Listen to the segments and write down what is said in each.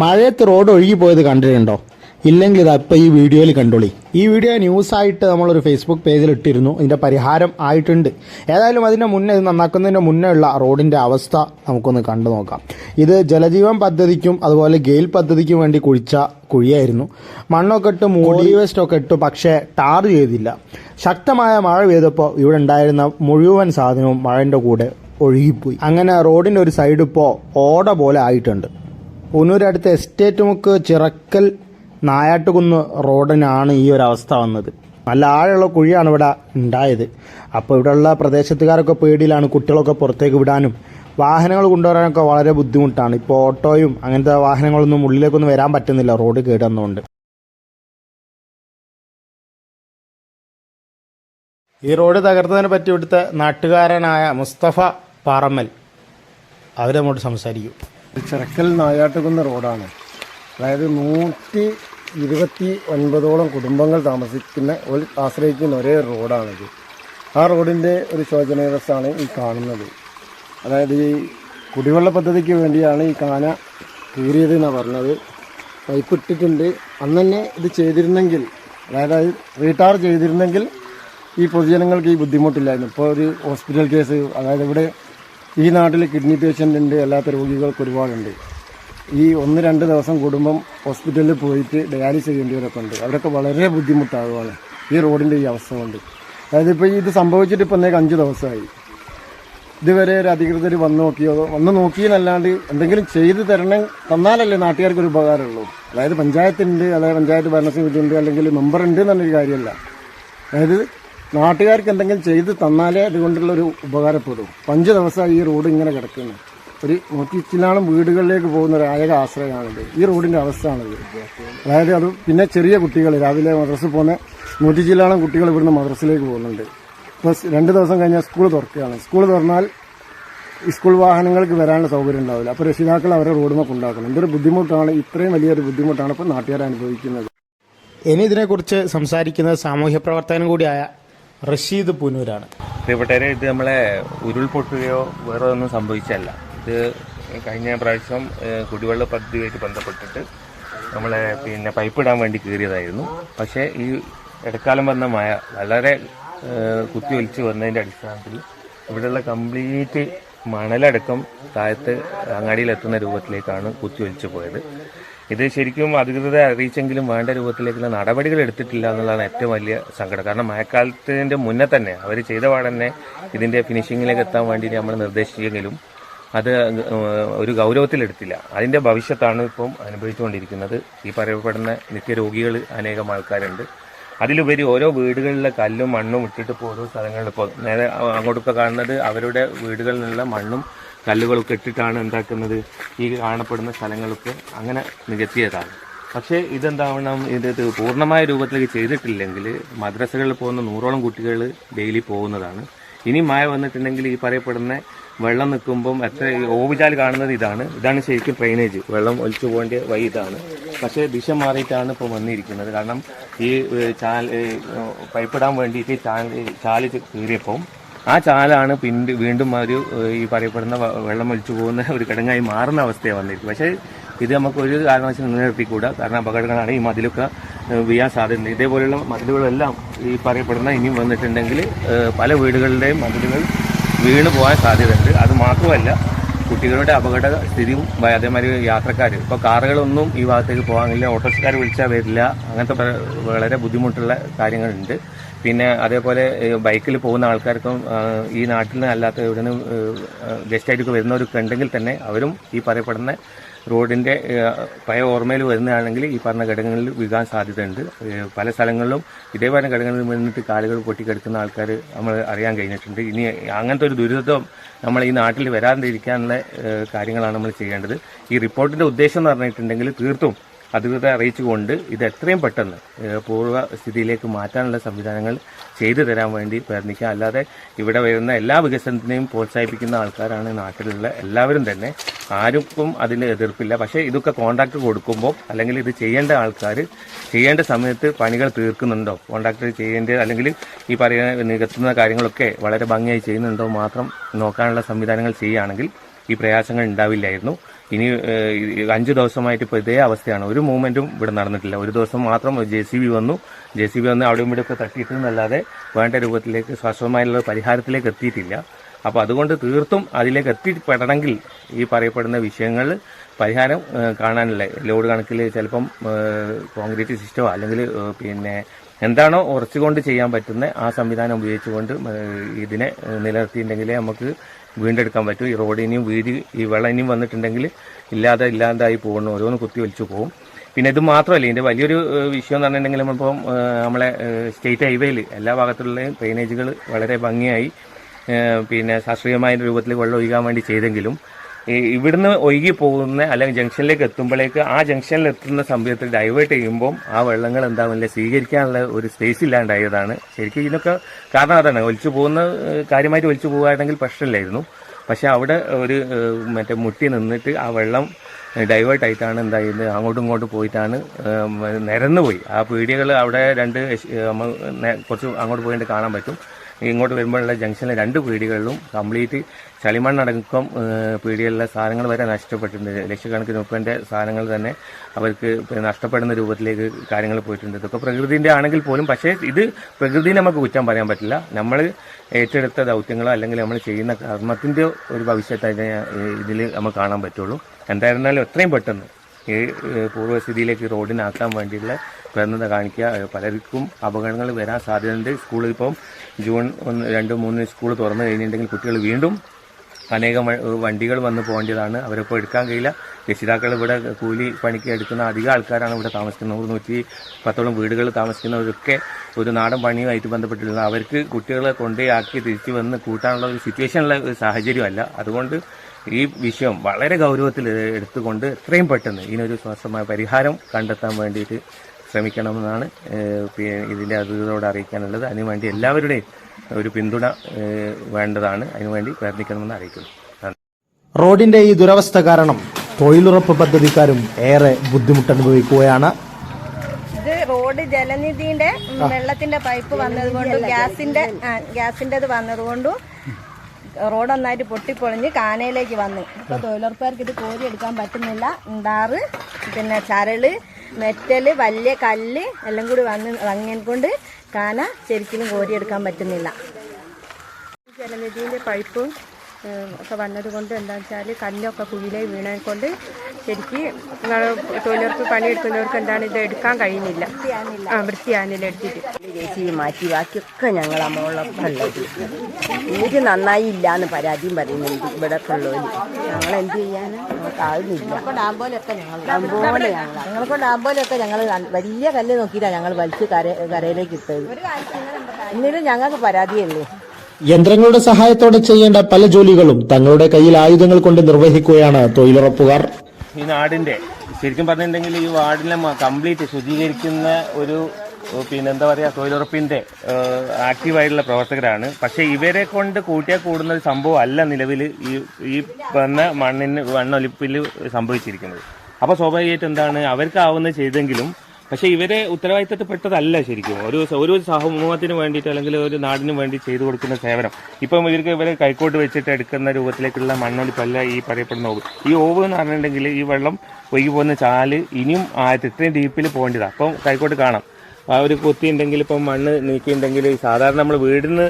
മഴയത്ത് റോഡ് ഒഴുകി പോയത് കണ്ടിട്ടുണ്ടോ? ഇല്ലെങ്കിൽ ഇതാ ഇപ്പം ഈ വീഡിയോയിൽ കണ്ടോളി. ഈ വീഡിയോ ന്യൂസ് ന്യൂസായിട്ട് നമ്മളൊരു ഫേസ്ബുക്ക് പേജിൽ ഇട്ടിരുന്നു. ഇതിന്റെ പരിഹാരം ആയിട്ടുണ്ട്. ഏതായാലും അതിന്റെ മുന്നേ ഇത് നന്നാക്കുന്നതിന്റെ മുന്നേ ഉള്ള റോഡിന്റെ അവസ്ഥ നമുക്കൊന്ന് കണ്ടു നോക്കാം. ഇത് ജലജീവൻ പദ്ധതിക്കും അതുപോലെ ഗെയിൽ പദ്ധതിക്കും വേണ്ടി കുഴിച്ച കുഴിയായിരുന്നു. മണ്ണൊക്കെ ഇട്ട് മൂടി വേസ്റ്റൊക്കെ ഇട്ടു പക്ഷേ ടാർ ചെയ്തില്ല. ശക്തമായ മഴ പെയ്തപ്പോൾ ഇവിടെ ഉണ്ടായിരുന്ന മുഴുവൻ സാധനവും മഴന്റെ കൂടെ ഒഴുകിപ്പോയി. അങ്ങനെ റോഡിന്റെ ഒരു സൈഡ് ഇപ്പോൾ ഓട പോലെ ആയിട്ടുണ്ട്. പുനൂരടുത്ത എസ്റ്റേറ്റ് മുക്ക് ചിറക്കൽ നായാട്ടുകുന്ന് റോഡിനാണ് ഈ ഒരു അവസ്ഥ വന്നത്. നല്ല ആഴമുള്ള കുഴിയാണ് ഇവിടെ ഉണ്ടായത്. അപ്പോൾ ഇവിടെയുള്ള പ്രദേശത്തുകാരൊക്കെ പേടിയിലാണ് കുട്ടികളൊക്കെ പുറത്തേക്ക് വിടാനും വാഹനങ്ങൾ കൊണ്ടുവരാനൊക്കെ വളരെ ബുദ്ധിമുട്ടാണ്. ഇപ്പോൾ ഓട്ടോയും അങ്ങനത്തെ വാഹനങ്ങളൊന്നും ഉള്ളിലേക്കൊന്നും വരാൻ പറ്റുന്നില്ല റോഡ് കേടുവന്നുകൊണ്ട് ഈ റോഡ് തകർത്തതിനെ പറ്റി ഇവിടുത്തെ നാട്ടുകാരനായ മുസ്തഫ പാറമ്മൽ നമ്മോട്ട് സംസാരിക്കും. ചിറക്കൽ നായാട്ടുകുന്ന റോഡാണ്. അതായത് നൂറ്റി ഇരുപത്തി ഒൻപതോളം കുടുംബങ്ങൾ താമസിക്കുന്ന ഒരു ആശ്രയിക്കുന്ന ഒരേ റോഡാണിത്. ആ റോഡിന്റെ ഒരു ശോചനീയാവസ്ഥയാണ് ഈ കാണുന്നത്. അതായത് ഈ കുടിവെള്ള പദ്ധതിക്ക് വേണ്ടിയാണ് ഈ കാന കീറിയത് എന്നാണ് പറഞ്ഞത്. പൈപ്പ് ഇട്ടിട്ടുണ്ട് അന്ന് തന്നെ ഇത് ചെയ്തിരുന്നെങ്കിൽ അതായത് റീടാർ ചെയ്തിരുന്നെങ്കിൽ ഈ പൊതുജനങ്ങൾക്ക് ഈ ബുദ്ധിമുട്ടില്ലായിരുന്നു. ഇപ്പോൾ ഒരു ഹോസ്പിറ്റൽ കേസ് അതായത് ഇവിടെ ഈ നാട്ടിൽ കിഡ്നി പേഷ്യന്റ് ഉണ്ട് അല്ലാത്ത രോഗികൾക്ക് ഒരുപാടുണ്ട്. ഈ ഒന്ന് രണ്ട് ദിവസം കുടുംബം ഹോസ്പിറ്റലിൽ പോയിട്ട് ഡയാലിസ് ചെയ്യേണ്ടവരൊക്കെ ഉണ്ട്. അവരൊക്കെ വളരെ ബുദ്ധിമുട്ടാകുകയാണ് ഈ റോഡിന്റെ ഈ അവസ്ഥ കൊണ്ട്. അതായത് ഇപ്പോൾ ഇത് സംഭവിച്ചിട്ട് ഇപ്പോൾ ഒന്നേക്ക് അഞ്ച് ദിവസമായി ഇതുവരെ ഒരു അധികൃതർ വന്ന് നോക്കിയോ വന്ന് നോക്കിയെന്നല്ലാണ്ട് എന്തെങ്കിലും ചെയ്ത് തരണം തന്നാലല്ലേ നാട്ടുകാർക്ക് ഒരു ഉപകാരമുള്ളൂ. അതായത് പഞ്ചായത്തുണ്ട് അതായത് പഞ്ചായത്ത് ഭരണസമിതി ഉണ്ട് അല്ലെങ്കിൽ മെമ്പർ ഉണ്ട് എന്നുള്ളൊരു കാര്യമല്ല. അതായത് നാട്ടുകാർക്ക് എന്തെങ്കിലും ചെയ്ത് തന്നാലേ അതുകൊണ്ടുള്ള ഒരു ഉപകാരപ്പെടും. അഞ്ച് ദിവസമായി ഈ റോഡ് ഇങ്ങനെ കിടക്കുന്നു. ഒരു നൂറ്റി ചില്ലാളം വീടുകളിലേക്ക് പോകുന്ന ഒരു ആയക ആശ്രയമാണിത്. ഈ റോഡിന്റെ അവസ്ഥയാണിത് അതായത് അത് പിന്നെ ചെറിയ കുട്ടികൾ രാവിലെ മദ്രസിൽ പോകുന്ന നൂറ്റി ചില്ലാളം കുട്ടികൾ ഇവിടുന്ന് മദ്രസിലേക്ക് പോകുന്നുണ്ട്. ഇപ്പോൾ രണ്ട് ദിവസം കഴിഞ്ഞാൽ സ്കൂൾ തുറക്കുകയാണ്. സ്കൂൾ തുറന്നാൽ സ്കൂൾ വാഹനങ്ങൾക്ക് വരാനുള്ള സൗകര്യം ഉണ്ടാവില്ല. അപ്പോൾ രക്ഷിതാക്കൾ അവരെ റോഡുമൊക്കെ ഉണ്ടാക്കണം. എന്തൊരു ബുദ്ധിമുട്ടാണ്. ഇത്രയും വലിയൊരു ബുദ്ധിമുട്ടാണ് ഇപ്പോൾ നാട്ടുകാർ അനുഭവിക്കുന്നത്. ഇനി ഇതിനെക്കുറിച്ച് സംസാരിക്കുന്നത് സാമൂഹ്യ പ്രവർത്തകനും കൂടിയായ റഷീദ് പുനൂരാണ്. പ്രിയപ്പെട്ടവരെ ഇത് നമ്മളെ ഉരുൾപൊട്ടുകയോ വേറെ ഒന്നും സംഭവിച്ചല്ല. ഇത് കഴിഞ്ഞ പ്രാവശ്യം കുടിവെള്ള പദ്ധതിയായിട്ട് ബന്ധപ്പെട്ടിട്ട് നമ്മളെ പിന്നെ പൈപ്പ് ഇടാൻ വേണ്ടി കയറിയതായിരുന്നു പക്ഷേ ഈ ഇടക്കാലം വന്ന മഴ വളരെ കുത്തി ഒലിച്ച് വന്നതിന്റെ അടിസ്ഥാനത്തിൽ ഇവിടെയുള്ള കംപ്ലീറ്റ് മണലടക്കം താഴത്ത് അങ്ങാടിയിലെത്തുന്ന രൂപത്തിലേക്കാണ് കുത്തി ഒലിച്ചു പോയത്. ഇത് ശരിക്കും അധികൃതരെ അറിയിച്ചെങ്കിലും വേണ്ട രൂപത്തിലേക്കുള്ള നടപടികൾ എടുത്തിട്ടില്ല എന്നുള്ളതാണ് ഏറ്റവും വലിയ സങ്കടം. കാരണം മഴക്കാലത്തിന്റെ മുന്നേ തന്നെ അവർ ചെയ്ത പാടന്നെ ഇതിന്റെ ഫിനിഷിങ്ങിലേക്ക് എത്താൻ വേണ്ടി നമ്മൾ നിർദ്ദേശിച്ചെങ്കിലും അത് ഒരു ഗൗരവത്തിലെടുത്തില്ല. അതിന്റെ ഭവിഷ്യത്താണ് ഇപ്പം അനുഭവിച്ചുകൊണ്ടിരിക്കുന്നത്. ഈ പറയപ്പെടുന്ന നിത്യരോഗികൾ അനേകം ആൾക്കാരുണ്ട്. അതിലുപരി ഓരോ വീടുകളിലെ കല്ലും മണ്ണും ഇട്ടിട്ട് ഇപ്പോൾ ഓരോ സ്ഥലങ്ങളിൽ ഇപ്പോൾ നേരെ അങ്ങോട്ടൊക്കെ കാണുന്നത് അവരുടെ വീടുകളിലുള്ള മണ്ണും കല്ലുകളൊക്കെ ഇട്ടിട്ടാണ് എന്താക്കുന്നത് ഈ കാണപ്പെടുന്ന സ്ഥലങ്ങളൊക്കെ അങ്ങനെ നികത്തിയതാണ്. പക്ഷേ ഇതെന്താവണം? ഇത് പൂർണമായ രൂപത്തിലേക്ക് ചെയ്തിട്ടില്ലെങ്കിൽ മദ്രസകളിൽ പോകുന്ന നൂറോളം കുട്ടികൾ ഡെയിലി പോകുന്നതാണ്. ഇനി മഴ വന്നിട്ടുണ്ടെങ്കിൽ ഈ പറയപ്പെടുന്ന വെള്ളം നിൽക്കുമ്പം എത്ര ഓവിചാൽ കാണുന്നത് ഇതാണ്. ഇതാണ് ശരിക്കും ഡ്രെയിനേജ് വെള്ളം ഒലിച്ചു പോകേണ്ട വഴി ഇതാണ്. പക്ഷേ ദിശ മാറിയിട്ടാണ് ഇപ്പോൾ വന്നിരിക്കുന്നത്. കാരണം ഈ ചാൽ പൈപ്പിടാൻ വേണ്ടിയിട്ട് ചാൽ ചാൽ കീറിയപ്പം ആ ചാലാണ് പിന്നെ വീണ്ടും ഒരു ഈ പറയപ്പെടുന്ന വെള്ളം ഒഴിച്ചു പോകുന്ന ഒരു കിടങ്ങായി മാറുന്ന അവസ്ഥയാണ് വന്നിരിക്കും പക്ഷേ ഇത് നമുക്ക് ഒരു കാരണവശാലും നിലനിർത്തിക്കൂടാ. കാരണം അപകടങ്ങളാണ് ഈ മതിലൊക്കെ വീഴാൻ സാധ്യതയുണ്ട്. ഇതേപോലെയുള്ള മതിലുകളെല്ലാം ഈ പറയപ്പെടുന്ന ഇനിയും വന്നിട്ടുണ്ടെങ്കിൽ പല വീടുകളുടെയും മതിലുകൾ വീണ് പോകാൻ സാധ്യതയുണ്ട്. അത് മാത്രമല്ല കുട്ടികളുടെ അപകട സ്ഥിതിയും അതേമാതിരി യാത്രക്കാർ ഇപ്പോൾ കാറുകളൊന്നും ഈ ഭാഗത്തേക്ക് പോകാനില്ല ഓട്ടോറിക്ഷക്കാർ വിളിച്ചാൽ വരില്ല അങ്ങനത്തെ വളരെ ബുദ്ധിമുട്ടുള്ള കാര്യങ്ങളുണ്ട്. പിന്നെ അതേപോലെ ബൈക്കിൽ പോകുന്ന ആൾക്കാർക്കും ഈ നാട്ടിൽ നിന്ന് അല്ലാത്ത ഇവിടെ നിന്ന് ഗസ്റ്റായിട്ടൊക്കെ വരുന്നവരൊക്കെ ഉണ്ടെങ്കിൽ തന്നെ അവരും ഈ പറയപ്പെടുന്ന റോഡിന്റെ പഴയ ഓർമ്മയിൽ വരുന്നതാണെങ്കിൽ ഈ പറഞ്ഞ ഘടകങ്ങളിൽ വീഴാൻ സാധ്യതയുണ്ട്. പല സ്ഥലങ്ങളിലും ഇതേ പറഞ്ഞ ഘടകങ്ങളിൽ വന്നിട്ട് കാലുകൾ പൊട്ടിക്കെടുക്കുന്ന ആൾക്കാർ നമ്മൾ അറിയാൻ കഴിഞ്ഞിട്ടുണ്ട്. ഇനി അങ്ങനത്തെ ഒരു ദുരിതം നമ്മൾ ഈ നാട്ടിൽ വരാതിരിക്കാനുള്ള കാര്യങ്ങളാണ് നമ്മൾ ചെയ്യേണ്ടത്. ഈ റിപ്പോർട്ടിന്റെ ഉദ്ദേശം എന്ന് പറഞ്ഞിട്ടുണ്ടെങ്കിൽ തീർത്തും അധികൃതരെ അറിയിച്ചുകൊണ്ട് ഇത് എത്രയും പെട്ടെന്ന് പൂർവ സ്ഥിതിയിലേക്ക് മാറ്റാനുള്ള സംവിധാനങ്ങൾ ചെയ്തു തരാൻ വേണ്ടി പ്രയത്നിക്കുക അല്ലാതെ ഇവിടെ വരുന്ന എല്ലാ വികസനത്തിനെയും പ്രോത്സാഹിപ്പിക്കുന്ന ആൾക്കാരാണ് നാട്ടിലുള്ള എല്ലാവരും തന്നെ. ആർക്കും അതിന് എതിർപ്പില്ല. പക്ഷേ ഇതൊക്കെ കോൺട്രാക്ട് കൊടുക്കുമ്പോൾ അല്ലെങ്കിൽ ഇത് ചെയ്യേണ്ട ആൾക്കാർ ചെയ്യേണ്ട സമയത്ത് പണികൾ തീർക്കുന്നുണ്ടോ? കോൺട്രാക്ട് ചെയ്യേണ്ട അല്ലെങ്കിൽ ഈ പറയുന്ന നികത്തുന്ന കാര്യങ്ങളൊക്കെ വളരെ ഭംഗിയായി ചെയ്യുന്നുണ്ടോ മാത്രം നോക്കാനുള്ള സംവിധാനങ്ങൾ ചെയ്യുകയാണെങ്കിൽ ഈ പ്രയാസങ്ങൾ ഉണ്ടാവില്ലായിരുന്നു. ഇനി അഞ്ച് ദിവസമായിട്ട് ഇപ്പോൾ ഇതേ അവസ്ഥയാണ്. ഒരു മൂവ്മെന്റും ഇവിടെ നടന്നിട്ടില്ല. ഒരു ദിവസം മാത്രം ജെ സി ബി വന്നു. ജെ സി ബി വന്ന് അവിടെയും ഇവിടെ ഒക്കെ തട്ടിയിട്ടെന്നല്ലാതെ വേണ്ട രൂപത്തിലേക്ക് ശാശ്വതമായുള്ള പരിഹാരത്തിലേക്ക് എത്തിയിട്ടില്ല. അപ്പോൾ അതുകൊണ്ട് തീർത്തും അതിലേക്ക് എത്തിപ്പെടണമെങ്കിൽ ഈ പറയപ്പെടുന്ന വിഷയങ്ങൾ പരിഹാരം കാണാനില്ല. ലോഡ് കണക്കിൽ ചിലപ്പം കോൺക്രീറ്റ് സിസ്റ്റമോ അല്ലെങ്കിൽ പിന്നെ എന്താണോ ഉറച്ചുകൊണ്ട് ചെയ്യാൻ പറ്റുന്ന ആ സംവിധാനം ഉപയോഗിച്ചുകൊണ്ട് ഇതിനെ നിലനിർത്തിയിട്ടുണ്ടെങ്കിലേ നമുക്ക് വീണ്ടെടുക്കാൻ പറ്റും. ഈ റോഡ് ഇനിയും വീതി ഈ വെള്ളം വന്നിട്ടുണ്ടെങ്കിൽ ഇല്ലാതെ ഇല്ലാതായി പോകുന്നു. ഓരോന്ന് കുത്തി വലിച്ചു പോകും. പിന്നെ ഇത് മാത്രമല്ല ഇതിന്റെ വലിയൊരു വിഷയം എന്ന് പറഞ്ഞിട്ടുണ്ടെങ്കിൽ നമ്മളിപ്പം നമ്മളെ സ്റ്റേറ്റ് ഹൈവേയിൽ എല്ലാ ഭാഗത്തുള്ളയും ഡ്രെയിനേജുകൾ വളരെ ഭംഗിയായി പിന്നെ ശാസ്ത്രീയമായ രൂപത്തിൽ വെള്ളം ഒഴുകാൻ വേണ്ടി ചെയ്തെങ്കിലും ഇവിടുന്ന് ഒഴുകി പോകുന്ന അല്ലെങ്കിൽ ജംഗ്ഷനിലേക്ക് എത്തുമ്പോഴേക്ക് ആ ജംഗ്ഷനിൽ എത്തുന്ന സമയത്ത് ഡൈവേർട്ട് ചെയ്യുമ്പോൾ ആ വെള്ളങ്ങൾ എന്താവില്ല സ്വീകരിക്കാനുള്ള ഒരു സ്പേസ് ഇല്ലാണ്ടായതാണ്. ശരിക്കും ഇതിനൊക്കെ കാരണം അതാണ്. ഒലിച്ചു പോകുന്ന കാര്യമായിട്ട് ഒലിച്ചു പോകുകയാണെങ്കിൽ പ്രശ്നമില്ലായിരുന്നു. പക്ഷെ അവിടെ ഒരു മറ്റേ മുട്ടി നിന്നിട്ട് ആ വെള്ളം ഡൈവേർട്ട് ആയിട്ടാണ് എന്തായത്? അങ്ങോട്ടും ഇങ്ങോട്ടും പോയിട്ടാണ് നിരന്നുപോയി. നിരന്നു പോയി ആ പീടികകൾ അവിടെ രണ്ട് കുറച്ച് അങ്ങോട്ട് പോയിട്ട് കാണാൻ പറ്റും. ഇങ്ങോട്ട് വരുമ്പോഴുള്ള ജംഗ്ഷനിലെ രണ്ട് പീടികളിലും കംപ്ലീറ്റ് ചളിമണ്ണടക്കം പീടികളിലെ സാധനങ്ങൾ വരെ നഷ്ടപ്പെട്ടിട്ടുണ്ട്. ലക്ഷക്കണക്കിന് ഉപ്പന്റെ സാധനങ്ങൾ തന്നെ അവർക്ക് നഷ്ടപ്പെടുന്ന രൂപത്തിലേക്ക് കാര്യങ്ങൾ പോയിട്ടുണ്ട്. ഇതൊക്കെ പ്രകൃതിന്റെ ആണെങ്കിൽ പോലും പക്ഷേ ഇത് പ്രകൃതി നമുക്ക് കുറ്റം പറയാൻ പറ്റില്ല. നമ്മൾ ഏറ്റെടുത്ത ദൗത്യങ്ങളോ അല്ലെങ്കിൽ നമ്മൾ ചെയ്യുന്ന കർമ്മത്തിന്റെ ഒരു ഭവിഷ്യത്തായിട്ട് ഇതിൽ നമുക്ക് കാണാൻ പറ്റുള്ളൂ. എന്തായിരുന്നാലും എത്രയും പെട്ടെന്ന് ഈ പൂർവസ്ഥിതിയിലേക്ക് റോഡിനാക്കാൻ വേണ്ടിയുള്ള പ്രവണത കാണിക്കുക. പലർക്കും അപകടങ്ങൾ വരാൻ സാധ്യതയുണ്ട്. സ്കൂളിൽ ഇപ്പം ജൂൺ ഒന്ന് രണ്ട് മൂന്ന് സ്കൂൾ തുറന്നു കഴിഞ്ഞിട്ടുണ്ടെങ്കിൽ കുട്ടികൾ വീണ്ടും അനേകം വണ്ടികൾ വന്ന് പോകേണ്ടതാണ്. അവരിപ്പോൾ എടുക്കാൻ കഴിയില്ല. രക്ഷിതാക്കൾ ഇവിടെ കൂലി പണിക്ക് എടുക്കുന്ന അധികം ആൾക്കാരാണ് ഇവിടെ താമസിക്കുന്നത്. നൂറ് നൂറ്റി പത്തോളം വീടുകൾ താമസിക്കുന്നവരൊക്കെ ഒരു നാടൻ പണിയുമായിട്ട് ബന്ധപ്പെട്ടിരുന്നത് അവർക്ക് കുട്ടികളെ കൊണ്ടേയാക്കി തിരിച്ചു വന്ന് കൂട്ടാനുള്ള ഒരു സിറ്റുവേഷനുള്ള ഒരു സാഹചര്യമല്ല. അതുകൊണ്ട് ഈ വിഷയം വളരെ ഗൗരവത്തിൽ എടുത്തുകൊണ്ട് എത്രയും പെട്ടെന്ന് ഇതിനൊരു സ്വാസ്ഥമായ പരിഹാരം കണ്ടെത്താൻ വേണ്ടിയിട്ട് ശ്രമിക്കണമെന്നാണ് ഇതിന്റെ അധികൃതരോട് അറിയിക്കാനുള്ളത്. അതിനുവേണ്ടി എല്ലാവരുടെയും ഒരു പിന്തുണ വേണ്ടതാണ്. അതിനുവേണ്ടി പ്രയത്നിക്കണമെന്ന് അറിയിക്കുന്നു. റോഡിന്റെ ഈ ദുരവസ്ഥ കാരണം തൊഴിലുറപ്പ് പദ്ധതിക്കാരും ഏറെ ബുദ്ധിമുട്ടനുഭവിക്കുകയാണ്. ഇത് റോഡ് ജലനിധിന്റെ വെള്ളത്തിന്റെ പൈപ്പ് വന്നത് കൊണ്ടും ഗ്യാസിന്റെ ആ, ഗ്യാസിന്റേത് വന്നത് കൊണ്ടും റോഡ് ഒന്നായിട്ട് പൊട്ടിപ്പൊളിഞ്ഞ് കാനയിലേക്ക് വന്നു. ഇപ്പൊ തൊഴിലുറപ്പുകാർക്ക് ഇത് കോരി എടുക്കാൻ പറ്റുന്നില്ല. ഉണ്ടാറ് പിന്നെ ചരൾ മെറ്റൽ വലിയ കല്ല് എല്ലാം കൂടി വന്ന് അങ്ങനെ കൊണ്ട് കാന ശരിക്കും കോരിയെടുക്കാൻ പറ്റുന്നില്ല. ജലനിധിന്റെ പൈപ്പ് ഒക്കെ വന്നതുകൊണ്ട് എന്താ വെച്ചാൽ കല്ലൊക്കെ കുഴിയിലേ വീണേ കൊണ്ട് ശരിക്ക് തൊഴിലുറപ്പ് പണിയെടുക്കുന്നവർക്ക് എന്താണ് ഇത് എടുക്കാൻ കഴിയുന്നില്ല. ആ വൃത്തിയാനില്ല എടുത്തിട്ട്. ചേച്ചി മാറ്റി ബാക്കിയൊക്കെ ഞങ്ങൾ അമ്മോളൊപ്പം ഉള്ളത്. ഒരു നന്നായി ഇല്ല എന്ന് പരാതിയും പറയുന്നുണ്ട് ഇവിടെ ഉള്ളവർ ഞങ്ങൾ എന്ത് ചെയ്യാനാ? നമുക്ക് ഡാം ഡാമ്പോലൊക്കെ ഞങ്ങൾ ഞങ്ങൾക്ക് ഡാമ്പോലൊക്കെ ഞങ്ങൾ വലിയ കല്ല് നോക്കിയിട്ടാണ് ഞങ്ങൾ വലിച്ച് കര കരയിലേക്ക് ഇട്ടത്. എന്നിട്ടും ഞങ്ങൾക്ക് പരാതിയല്ലേ? യന്ത്രങ്ങളുടെ സഹായത്തോടെ ചെയ്യേണ്ട പല ജോലികളും തങ്ങളുടെ കയ്യിൽ ആയുധങ്ങൾ കൊണ്ട് നിർവഹിക്കുകയാണ് തൊഴിലുറപ്പുകാർ. ഈ നാടിന്റെ ശരിക്കും പറഞ്ഞിട്ടുണ്ടെങ്കിൽ ഈ വാർഡിനെ കംപ്ലീറ്റ് ശുചീകരിക്കുന്ന ഒരു പിന്നെ എന്താ പറയുക തൊഴിലുറപ്പിന്റെ ആക്റ്റീവായിട്ടുള്ള പ്രവർത്തകരാണ്. പക്ഷെ ഇവരെ കൊണ്ട് കൂട്ടിയാൽ കൂടുന്ന ഒരു സംഭവം അല്ല നിലവിൽ ഈ ഈ വന്ന മണ്ണിന് മണ്ണൊലിപ്പിൽ സംഭവിച്ചിരിക്കുന്നത്. അപ്പോൾ സ്വാഭാവികമായിട്ട് എന്താണ് അവർക്കാവുന്നത് ചെയ്തെങ്കിലും പക്ഷെ ഇവരെ ഉത്തരവാദിത്തപ്പെട്ടതല്ല ശരിക്കും. ഒരു ഒരു സമൂഹത്തിന് വേണ്ടിയിട്ട് അല്ലെങ്കിൽ ഒരു നാടിന് വേണ്ടി ചെയ്തു കൊടുക്കുന്ന സേവനം. ഇപ്പം ഇവർക്ക് ഇവരെ കൈക്കോട്ട് വെച്ചിട്ട് എടുക്കുന്ന രൂപത്തിലേക്കുള്ള മണ്ണൊലിപ്പല്ല ഈ പറയപ്പെടുന്ന ഓവ്. ഈ ഓവ് എന്ന് പറഞ്ഞിട്ടുണ്ടെങ്കിൽ ഈ വെള്ളം ഒഴുകി പോകുന്ന ചാൽ ഇനിയും ആ ഇത്രയും ഡീപ്പിൽ പോകേണ്ടതാണ്. അപ്പം കൈക്കോട്ട് കാണാം. ആ ഒരു കുത്തി ഉണ്ടെങ്കിൽ ഇപ്പം മണ്ണ് നീക്കിയിട്ടുണ്ടെങ്കിൽ സാധാരണ നമ്മൾ വീടിന്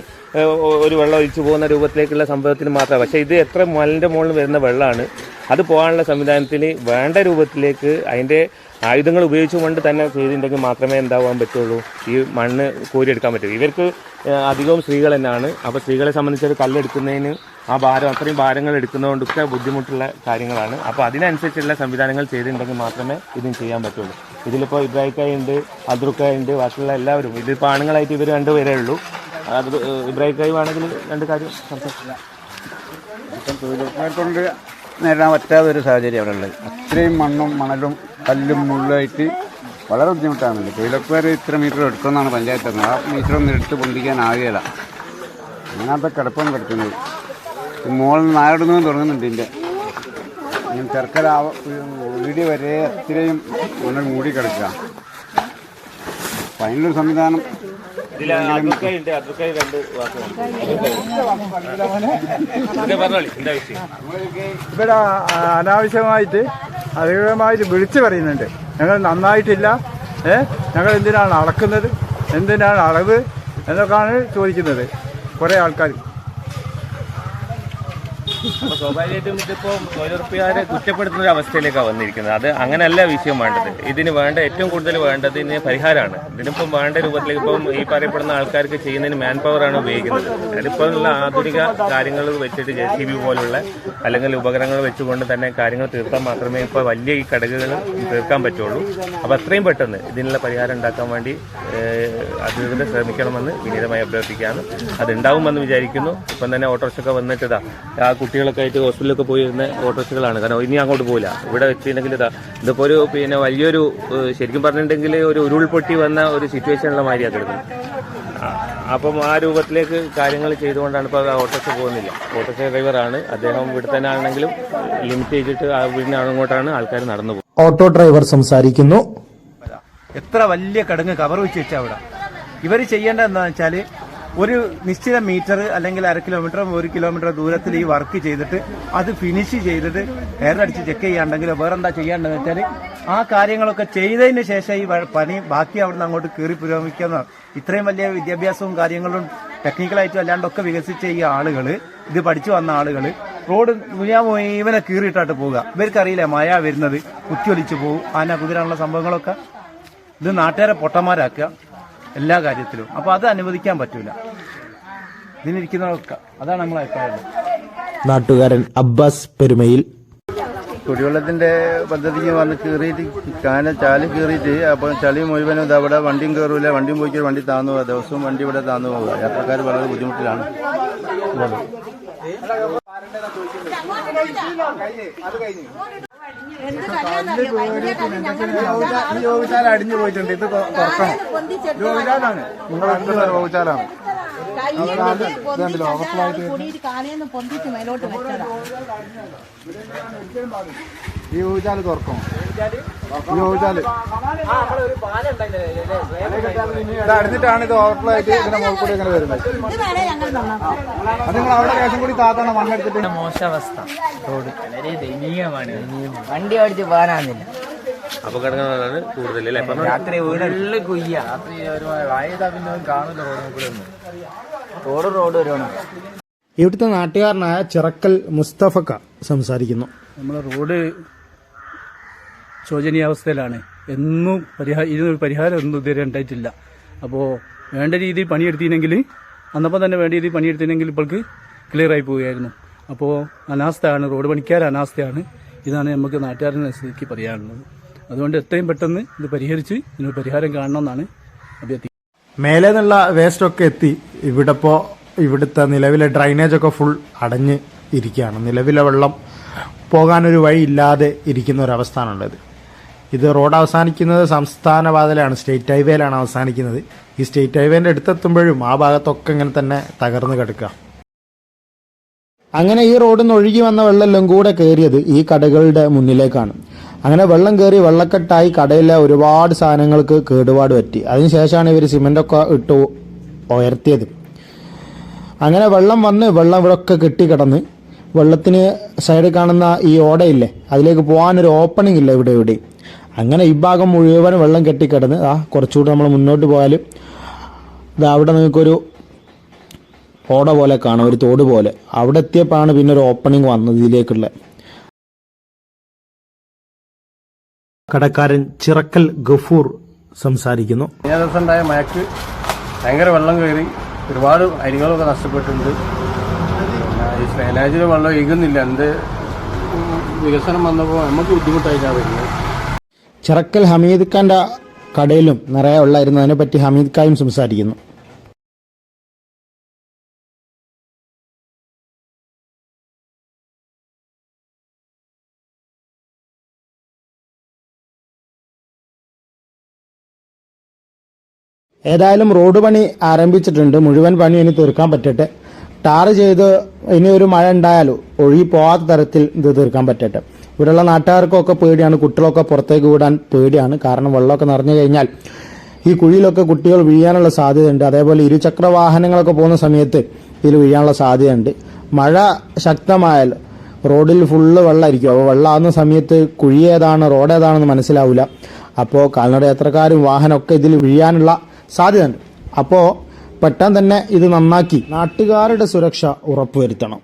ഒരു വെള്ളം ഒഴിച്ചു പോകുന്ന രൂപത്തിലേക്കുള്ള സംഭവത്തിന് മാത്രമാണ് പക്ഷേ ഇത് എത്ര മലിന്റെ മുകളിൽ വരുന്ന വെള്ളമാണ്. അത് പോകാനുള്ള സംവിധാനത്തിൽ വേണ്ട രൂപത്തിലേക്ക് അതിന്റെ ആയുധങ്ങൾ ഉപയോഗിച്ചുകൊണ്ട് തന്നെ ചെയ്തിട്ടുണ്ടെങ്കിൽ മാത്രമേ എന്താവാൻ പറ്റുള്ളൂ. ഈ മണ്ണ് കോരിയെടുക്കാൻ പറ്റൂ. ഇവർക്ക് അധികവും സ്ത്രീകൾ തന്നെയാണ്. അപ്പോൾ സ്ത്രീകളെ സംബന്ധിച്ച് കല്ലെടുക്കുന്നതിന് ആ ഭാരം അത്രയും ഭാരങ്ങൾ എടുക്കുന്നതുകൊണ്ടൊക്കെ ബുദ്ധിമുട്ടുള്ള കാര്യങ്ങളാണ്. അപ്പോൾ അതിനനുസരിച്ചുള്ള സംവിധാനങ്ങൾ ചെയ്തിട്ടുണ്ടെങ്കിൽ മാത്രമേ ഇതും ചെയ്യാൻ പറ്റുള്ളൂ. ഇതിലിപ്പോൾ ഇബ്രാഹിക്കായുണ്ട് ഉണ്ട് അദ്രുക്കായ ഉണ്ട് ബാക്കിയുള്ള എല്ലാവരും. ഇതിപ്പോൾ ആണുങ്ങളായിട്ട് ഇവർ രണ്ടുപേരേ ഉള്ളൂ. അത് ഇബ്രാഹിക്കായി ആണെങ്കിൽ രണ്ട് കാര്യം സംസാരിക്കാം. നേരിടാൻ പറ്റാത്ത ഒരു സാഹചര്യം അവിടെ ഉള്ളത്. അത്രയും മണ്ണും മണലും കല്ലും മുള്ളുമായിട്ട് വളരെ ബുദ്ധിമുട്ടാണ്. തൊഴിലുറപ്പുകാർ ഇത്ര മീറ്റർ എടുക്കുമെന്നാണ് പഞ്ചായത്ത് പറഞ്ഞത്. ആ മീറ്റർ ഒന്നും എടുത്ത് പൊന്തിക്കാനാകുകയില്ല അങ്ങനത്തെ കിടപ്പാണ് കിടക്കുന്നത് മോളിൽ നാലിടുന്നതും തുടങ്ങുന്നുണ്ട് ഇതിന്റെ ഞാൻ ചെറുക്കല വീടി വരെ അത്രയും മണ്ണിൽ മൂടി കിടക്കുക. അതിനൊരു സംവിധാനം ഇതിൽ ഉണ്ട് രണ്ട് ഇവിടെ അനാവശ്യമായിട്ട് അധികമായിട്ട് വിളിച്ചു പറയുന്നുണ്ട്. ഞങ്ങൾ നന്നായിട്ടില്ല ഏഹ് ഞങ്ങൾ എന്തിനാണ് അളക്കുന്നത്? എന്തിനാണ് അളവ് എന്നൊക്കെയാണ് ചോദിക്കുന്നത് കുറേ ആൾക്കാർ അപ്പൊ സ്വാഭാവികമായിട്ടും ഇതിപ്പോ തൊഴിലുറപ്പുകാരെ കുറ്റപ്പെടുത്തുന്ന ഒരു അവസ്ഥയിലേക്കാണ് വന്നിരിക്കുന്നത്. അത് അങ്ങനെയല്ല വിഷയം വേണ്ടത്. ഇതിന് വേണ്ട ഏറ്റവും കൂടുതൽ വേണ്ടത് ഇതിന് പരിഹാരമാണ്. ഇതിനിപ്പം വേണ്ട രൂപത്തിലേക്ക് ഇപ്പം ഈ പറയപ്പെടുന്ന ആൾക്കാർക്ക് ചെയ്യുന്നതിന് മാൻ പവർ ആണ് ഉപയോഗിക്കുന്നത്. അതിപ്പോൾ ഉള്ള ആധുനിക കാര്യങ്ങൾ വെച്ചിട്ട് ജെ സി ബി പോലുള്ള അല്ലെങ്കിൽ ഉപകരണങ്ങൾ വെച്ചുകൊണ്ട് തന്നെ കാര്യങ്ങൾ തീർത്താൽ മാത്രമേ ഇപ്പോൾ വലിയ ഈ കടകുകൾ തീർക്കാൻ പറ്റുള്ളൂ. അപ്പോൾ അത്രയും പെട്ടെന്ന് ഇതിനുള്ള പരിഹാരം ഉണ്ടാക്കാൻ വേണ്ടി അധികൃതരെ ശ്രമിക്കണമെന്ന് വിനീതമായി അഭ്യർത്ഥിക്കുകയാണ്. അത് ഉണ്ടാവുമെന്ന് വിചാരിക്കുന്നു. ഇപ്പം തന്നെ ഓട്ടോറിക്ഷ ഒക്കെ വന്നിട്ടതാ ആ കുട്ടികളൊക്കെ ആയിട്ട് ഹോസ്പിറ്റലിലൊക്കെ പോയിരുന്ന ഓട്ടോറിക്ഷകളാണ്. കാരണം ഇനി അങ്ങോട്ട് പോകില്ല ഇവിടെ വെച്ചിട്ടുണ്ടെങ്കിൽ ഇതാ ഇതിപ്പോൾ ഒരു പിന്നെ വലിയൊരു ശരിക്കും പറഞ്ഞിട്ടുണ്ടെങ്കിൽ ഒരു ഉരുൾപൊട്ടി വന്ന ഒരു സിറ്റുവേഷനുള്ള മാതിരിയാണ് കിടക്കുന്നത്. ആ, അപ്പം ആ രൂപത്തിലേക്ക് കാര്യങ്ങൾ ചെയ്തുകൊണ്ടാണ് ഇപ്പോൾ ഓട്ടോറിക്ഷ പോകുന്നില്ല. ഓട്ടോറിക്ഷ ഡ്രൈവറാണ്. അദ്ദേഹം ഇവിടെ തന്നെ ആണെങ്കിലും ലിമിറ്റ് ചെയ്തിട്ട് ആ വീടിന് അങ്ങോട്ടാണ് ആൾക്കാർ നടന്നു പോകുന്നത്. ഓട്ടോ ഡ്രൈവർ സംസാരിക്കുന്നു. എത്ര വലിയ കടങ്ങ് കവർ വെച്ച് വെച്ചാ അവിടെ ഇവർ ചെയ്യേണ്ട എന്താണെന്ന് വെച്ചാൽ ഒരു നിശ്ചിത മീറ്റർ അല്ലെങ്കിൽ അര കിലോമീറ്റർ ഒരു കിലോമീറ്റർ ദൂരത്തിൽ ഈ വർക്ക് ചെയ്തിട്ട് അത് ഫിനിഷ് ചെയ്തിട്ട് എയറടിച്ച് ചെക്ക് ചെയ്യാണ്ടെങ്കിലോ വേറെന്താ ചെയ്യേണ്ടതെന്ന് വെച്ചാൽ ആ കാര്യങ്ങളൊക്കെ ചെയ്തതിന് ശേഷം ഈ പണി ബാക്കി അവിടുന്ന് അങ്ങോട്ട് കയറി പുരോഗമിക്കുന്ന ഇത്രയും വലിയ വിദ്യാഭ്യാസവും കാര്യങ്ങളും ടെക്നിക്കലായിട്ടും അല്ലാണ്ടൊക്കെ വികസിച്ച ഈ ആളുകൾ ഇത് പഠിച്ചു വന്ന ആളുകൾ റോഡ് മുഴുവൻ ഇവനെ കീറിയിട്ടായിട്ട് പോവുക. ഇവർക്കറിയില്ല മഴ വരുന്നത് കുത്തിയൊലിച്ച് പോകും ആന കുതിരാനുള്ള സംഭവങ്ങളൊക്കെ? ഇത് നാട്ടുകാരെ പൊട്ടന്മാരാക്കുക. എല്ലാ കാര്യത്തിലും. അപ്പോൾ അത് അനുവദിക്കാൻ പറ്റൂല. ഇതിനിരിക്കുന്നവർക്ക് അതാണ് നമ്മൾ അഭിപ്രായം. നാട്ടുകാരൻ അബ്ബാസ് പെരുമയിൽ. കുടിവെള്ളത്തിന്റെ പദ്ധതിക്ക് വന്ന് കീറിയിട്ട് കാന ചാലി കീറിയിട്ട് അപ്പോൾ ചളി മുഴുവനും ഇത് അവിടെ വണ്ടിയും കയറൂല വണ്ടിയും പോയിക്കാൻ വണ്ടി താന്നു പോകുക ദിവസവും വണ്ടി ഇവിടെ താന്നു പോകുക യാത്രക്കാർ വളരെ ബുദ്ധിമുട്ടിലാണ്. രോഗശാല അടിഞ്ഞു പോയിട്ടുണ്ട് ഇത് കൊ- നിങ്ങൾ രോഗശാലാണ് നിങ്ങൾ അടുത്തുള്ള രോഗശാലാണ് ഈ രോഗശാല തുറക്കണം ഈ ഇത് അടിഞ്ഞിട്ടാണ് ഇത് ഓവർഫ്ലോ ആയിട്ട് ഇതിന്റെ മുകളിൽ കൂടി ഇങ്ങനെ വരുന്നത്. അത് നിങ്ങൾ അവിടെ ലേശം കൂടി താത്തണം മണ്ണെടുത്തിട്ട് മോശാവസ്ഥ റോഡ് വളരെ ദയനീയമാണ്. വണ്ടി ഓടിച്ച് പോകാനാകുന്നില്ല അപകടങ്ങളാണ് കൂടുതൽ അല്ലേ? അപ്പൊ രാത്രി വീടുള്ള കൊയ്യ. രാത്രി ഒരു വായതാ പിന്നെ കാണില്ല റോഡ് റോഡ് റോഡ് വരുവാണ്. ഇവിടുത്തെ നാട്ടുകാരനായ ചിറക്കൽ മുസ്തഫക്ക സംസാരിക്കുന്നു. നമ്മളെ റോഡ് ശോചനീയാവസ്ഥയിലാണ്. എന്നും പരിഹാരം ഇതിനൊരു പരിഹാരം ഒന്നും ഇതുവരെ ഉണ്ടായിട്ടില്ല. അപ്പോൾ വേണ്ട രീതിയിൽ പണിയെടുത്തിനെങ്കിൽ അന്നപ്പം തന്നെ വേണ്ട രീതിയിൽ പണിയെടുത്തിനെങ്കിൽ ഇപ്പോൾക്ക് ക്ലിയർ ആയി പോവുകയായിരുന്നു. അപ്പോൾ അനാസ്ഥയാണ് റോഡ് പണിക്കാർ അനാസ്ഥയാണ്. ഇതാണ് നമുക്ക് നാട്ടുകാരനെ സ്ഥിതിക്ക് പറയാനുള്ളത്. അതുകൊണ്ട് എത്രയും പെട്ടെന്ന് ഇത് പരിഹരിച്ച് ഇതിന് പരിഹാരം കാണണമെന്നാണ് അഭ്യർത്ഥിക്കുന്നത്. മേലെ നിന്നുള്ള വേസ്റ്റ് ഒക്കെ എത്തി ഇവിടെ ഇപ്പോൾ ഇവിടുത്തെ നിലവിലെ ഡ്രൈനേജ് ഒക്കെ ഫുൾ അടഞ്ഞ് ഇരിക്കുകയാണ്. നിലവിലെ വെള്ളം പോകാനൊരു വഴി ഇല്ലാതെ ഇരിക്കുന്ന ഒരു അവസ്ഥയാണുള്ളത് ഇത് റോഡ് അവസാനിക്കുന്നത് സംസ്ഥാന പാതയിലാണ് സ്റ്റേറ്റ് ഹൈവേയിലാണ് അവസാനിക്കുന്നത്. ഈ സ്റ്റേറ്റ് ഹൈവേന്റെ അടുത്തെത്തുമ്പോഴും ആ ഭാഗത്തൊക്കെ ഇങ്ങനെ തന്നെ തകർന്ന് കിടക്കുക. അങ്ങനെ ഈ റോഡിൽ നിന്ന് ഒഴുകി വന്ന വെള്ളമെല്ലാം കൂടെ കയറിയത് ഈ കടകളുടെ മുന്നിലേക്കാണ്. അങ്ങനെ വെള്ളം കയറി വെള്ളക്കെട്ടായി കടയിലെ ഒരുപാട് സാധനങ്ങൾക്ക് കേടുപാട് പറ്റി. അതിനുശേഷമാണ് ഇവർ സിമെന്റൊക്കെ ഇട്ട് ഉയർത്തിയത്. അങ്ങനെ വെള്ളം വന്ന് വെള്ളം ഇവിടെയൊക്കെ കെട്ടിക്കിടന്ന് വെള്ളത്തിന് സൈഡിൽ കാണുന്ന ഈ ഓടയില്ലേ അതിലേക്ക് പോകാനൊരു ഓപ്പണിംഗ് ഇല്ല ഇവിടെ ഇവിടെ അങ്ങനെ ഈ ഭാഗം മുഴുവൻ വെള്ളം കെട്ടിക്കിടന്ന് ആ കുറച്ചുകൂടി നമ്മൾ മുന്നോട്ട് പോയാൽ അവിടെ നിങ്ങൾക്കൊരു ഓട പോലെ കാണാം ഒരു തോട് പോലെ. അവിടെ എത്തിയപ്പോഴാണ് പിന്നെ ഒരു ഓപ്പണിംഗ് വന്നത് ഇതിലേക്കുള്ള. കടക്കാരൻ ചിറക്കൽ ഗഫൂർ സംസാരിക്കുന്നു. കഴിഞ്ഞ ദിവസം ഉണ്ടായ മഴക്ക് ഭയങ്കര വെള്ളം കയറി ഒരുപാട് അരികളൊക്കെ നഷ്ടപ്പെട്ടിട്ടുണ്ട്. ഈ ഡ്രൈനേജിൽ വെള്ളം ഒഴുകുന്നില്ല. എന്ത് വികസനം വന്നപ്പോൾ നമുക്ക് ബുദ്ധിമുട്ടായിട്ടാണ് വരുന്നത്. ചിറക്കൽ ഹമീദ് ഖാന്റെ കടയിലും നിറയെ ഉള്ളായിരുന്നു അതിനെപ്പറ്റി ഹമീദ് ഖായും സംസാരിക്കുന്നു. ഏതായാലും റോഡ് പണി ആരംഭിച്ചിട്ടുണ്ട്. മുഴുവൻ പണി ഇനി തീർക്കാൻ പറ്റട്ടെ. ടാർ ചെയ്ത് ഇനി ഒരു മഴ ഉണ്ടായാലും ഒഴുകി പോകാത്ത തരത്തിൽ ഇത് തീർക്കാൻ പറ്റട്ടെ. ഇവിടെയുള്ള നാട്ടുകാർക്കൊക്കെ പേടിയാണ്. കുട്ടികളൊക്കെ പുറത്തേക്ക് വിടാൻ പേടിയാണ്. കാരണം വെള്ളമൊക്കെ നിറഞ്ഞു കഴിഞ്ഞാൽ ഈ കുഴിയിലൊക്കെ കുട്ടികൾ വീഴാനുള്ള സാധ്യതയുണ്ട്. അതേപോലെ ഇരുചക്ര വാഹനങ്ങളൊക്കെ പോകുന്ന സമയത്ത് ഇതിൽ വീഴാനുള്ള സാധ്യതയുണ്ട്. മഴ ശക്തമായാൽ റോഡിൽ ഫുള്ള് വെള്ളമായിരിക്കും. അപ്പോൾ വെള്ളമാകുന്ന സമയത്ത് കുഴി ഏതാണ് റോഡ് ഏതാണെന്ന് മനസ്സിലാവില്ല. അപ്പോൾ കാൽനട യാത്രക്കാരും വാഹനമൊക്കെ ഇതിൽ വീഴാനുള്ള സാധ്യതയുണ്ട്. അപ്പോൾ പെട്ടെന്ന് തന്നെ ഇത് നന്നാക്കി നാട്ടുകാരുടെ സുരക്ഷ ഉറപ്പുവരുത്തണം.